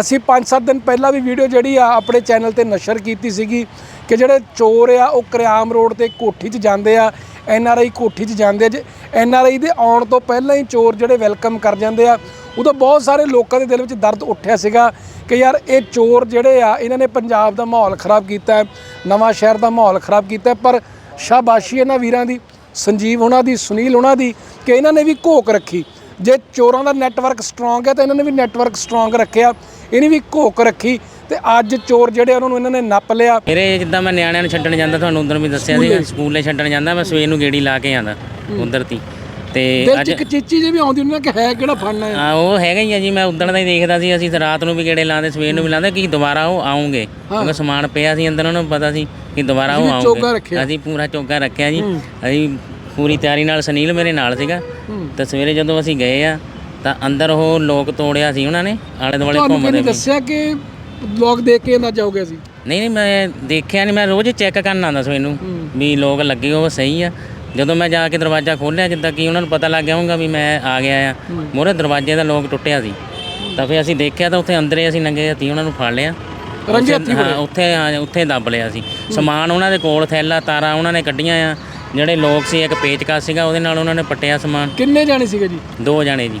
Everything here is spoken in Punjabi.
ਅਸੀਂ 5-7 ਦਿਨ ਪਹਿਲਾਂ ਵੀ ਵੀਡੀਓ ਜਿਹੜੀ ਆ ਆਪਣੇ ਚੈਨਲ ਤੇ ਨਸ਼ਰ ਕੀਤੀ ਸੀਗੀ ਕਿ ਜਿਹੜੇ ਚੋਰ ਆ, ਉਹ ਕਰਿਆਮ ਰੋਡ ਤੇ ਕੋਠੀ 'ਚ ਜਾਂਦੇ ਆ ਐਨ ਆਰ ਆਈ ਕੋਠੀ 'ਚ ਜਾਂਦੇ ਆ ਜੇ ਐਨ ਆਰ ਆਈ ਦੇ ਆਉਣ ਤੋਂ ਪਹਿਲਾਂ ਹੀ ਚੋਰ ਜਿਹੜੇ ਵੈਲਕਮ ਕਰ ਜਾਂਦੇ ਆ, ਉਦੋਂ ਬਹੁਤ ਸਾਰੇ ਲੋਕਾਂ ਦੇ ਦਿਲ ਵਿੱਚ ਦਰਦ ਉੱਠਿਆ ਸੀਗਾ ਕਿ ਯਾਰ ਇਹ ਚੋਰ ਜਿਹੜੇ ਆ, ਇਹਨਾਂ ਨੇ ਪੰਜਾਬ ਦਾ ਮਾਹੌਲ ਖਰਾਬ ਕੀਤਾ ਹੈ ਨਵਾਂ ਸ਼ਹਿਰ ਦਾ ਮਾਹੌਲ ਖਰਾਬ ਕੀਤਾ, ਪਰ ਸ਼ਾਬਾਸ਼ੀ ਇਹਨਾਂ ਵੀਰਾਂ ਦੀ, ਸੰਜੀਵ ਉਹਨਾਂ ਦੀ, ਸੁਨੀਲ ਉਹਨਾਂ ਦੀ ਕਿ ਇਹਨਾਂ ਨੇ ਵੀ ਘੋਕ ਰੱਖੀ। ਜੇ ਚੋਰਾਂ ਦਾ ਨੈਟਵਰਕ ਸਟਰੋਂਗ ਹੈ ਤਾਂ ਇਹਨਾਂ ਨੇ ਵੀ ਨੈਟਵਰਕ ਸਟਰੋਂਗ ਰੱਖਿਆ। ਇਹਨੇ ਵੀ ਘੋਕ ਰੱਖੀ ਤੇ ਅੱਜ ਚੋਰ ਜਿਹੜੇ ਉਹਨਾਂ ਨੂੰ ਇਹਨਾਂ ਨੇ ਨੱਪ ਲਿਆ। ਮੇਰੇ ਜਿੱਦਾਂ ਮੈਂ ਨਿਆਣਿਆਂ ਨੂੰ ਛੱਡਣ ਜਾਂਦਾ ਤੁਹਾਨੂੰ ਉਧਰ ਵੀ ਦੱਸਿਆ ਸੀ ਸਕੂਲੇ। ਛੱਡਣ ਜਾਂਦਾ ਮੈਂ ਸਵੇਰ ਨੂੰ ਗੇੜੀ ਲਾ ਕੇ ਆਂਦਾ ਉਧਰ ਤੀ ਤੇ ਅੱਜ ਇੱਕ ਚੀਚੀ ਜਿਹੀ ਵੀ ਆਉਂਦੀ ਹੁੰਦੀ ਨਾ ਕਿ ਹੈ ਕਿਹੜਾ ਫੜਨਾ ਹੈ? ਆ ਉਹ ਹੈਗਾ ਹੀ ਆ ਜੀ ਮੈਂ ਉਦਣ ਦਾ ਹੀ ਦੇਖਦਾ ਸੀ ਅਸੀਂ ਤਾਂ ਰਾਤ ਨੂੰ ਵੀ ਗੇੜੇ ਲਾਉਂਦੇ ਸਵੇਰ ਨੂੰ ਵੀ ਲਾਉਂਦੇ ਕਿ ਦੁਬਾਰਾ ਉਹ ਆਉਂਗੇ। ਕਿਉਂਕਿ ਸਮਾਨ ਪਿਆ ਸੀ ਅੰਦਰ ਉਹਨਾਂ ਨੂੰ ਪਤਾ ਸੀ ਕਿ ਦੁਬਾਰਾ ਉਹ ਆਉਂਗੇ। ਅਸੀਂ ਪੂਰਾ ਚੌਗਾ ਰੱਖਿਆ ਜੀ। ਅਸੀਂ ਪੂਰੀ ਤਿਆਰੀ ਨਾਲ ਸੁਨੀਲ ਮੇਰੇ ਨਾਲ ਸੀਗਾ। ਤਾਂ ਸਵੇਰੇ ਜਦੋਂ ਅਸੀਂ ਗਏ ਆ ਤਾਂ ਅੰਦਰ ਉਹ ਲੋਕ ਤੋੜਿਆ ਸੀ ਉਹਨਾਂ ਨੇ ਆਲੇ ਦੁਆਲੇ ਤੁਹਾਨੂੰ ਘੁੰਮਦੇ ਕਿਹਨੇ ਵੀ ਦੱਸਿਆ ਕਿ ਲੋਕ ਦੇਖ ਕੇ ਨਾ ਜਾਓਗੇ ਅਸੀਂ? ਨਹੀਂ ਨਹੀਂ ਮੈਂ ਦੇਖਿਆ ਨਹੀਂ ਮੈਂ ਰੋਜ਼ ਚੈੱਕ ਕਰਨ ਆਉਂਦਾ ਸਵੇਰ ਨੂੰ ਵੀ ਲੋਕ ਲੱਗੇ ਉਹ ਸਹੀ ਆ। ਜਦੋਂ ਮੈਂ ਜਾ ਕੇ ਦਰਵਾਜ਼ਾ ਖੋਲ੍ਹਿਆ ਜਿੱਦਾਂ ਕਿ ਉਹਨਾਂ ਨੂੰ ਪਤਾ ਲੱਗ ਗਿਆ ਹੋਊਗਾ ਵੀ ਮੈਂ ਆ ਗਿਆ ਆ। ਮੋਰੇ ਦਰਵਾਜ਼ੇ ਦਾ ਲੋਕ ਟੁੱਟਿਆ ਸੀ। ਤਾਂ ਫਿਰ ਅਸੀਂ ਦੇਖਿਆ ਤਾਂ ਉੱਥੇ ਅੰਦਰੇ ਅਸੀਂ ਨੰਗੇ ਹੱਥੀਂ ਉਹਨਾਂ ਨੂੰ ਫੜ ਲਿਆ। ਰੰਗੇ ਹਾਂ ਉੱਥੇ ਹਾਂ ਉੱਥੇ ਦੱਬ ਲਿਆ ਸੀ। ਸਮਾਨ ਉਹਨਾਂ ਦੇ ਕੋਲ ਥੈਲਾ ਤਾਰਾਂ ਉਹਨਾਂ ਨੇ ਕੱਢੀਆਂ ਆ। ਜਿਹੜੇ ਲੋਕ ਸੀ ਇੱਕ ਪੇਚਕਸ ਸੀਗਾ ਉਹਦੇ ਨਾਲ ਉਹਨਾਂ ਨੇ ਪੱਟਿਆ ਸਮਾਨ। ਕਿੰਨੇ ਜਾਣੇ ਸੀਗੇ ਜੀ? ਦੋ ਜਾਣੇ ਜੀ।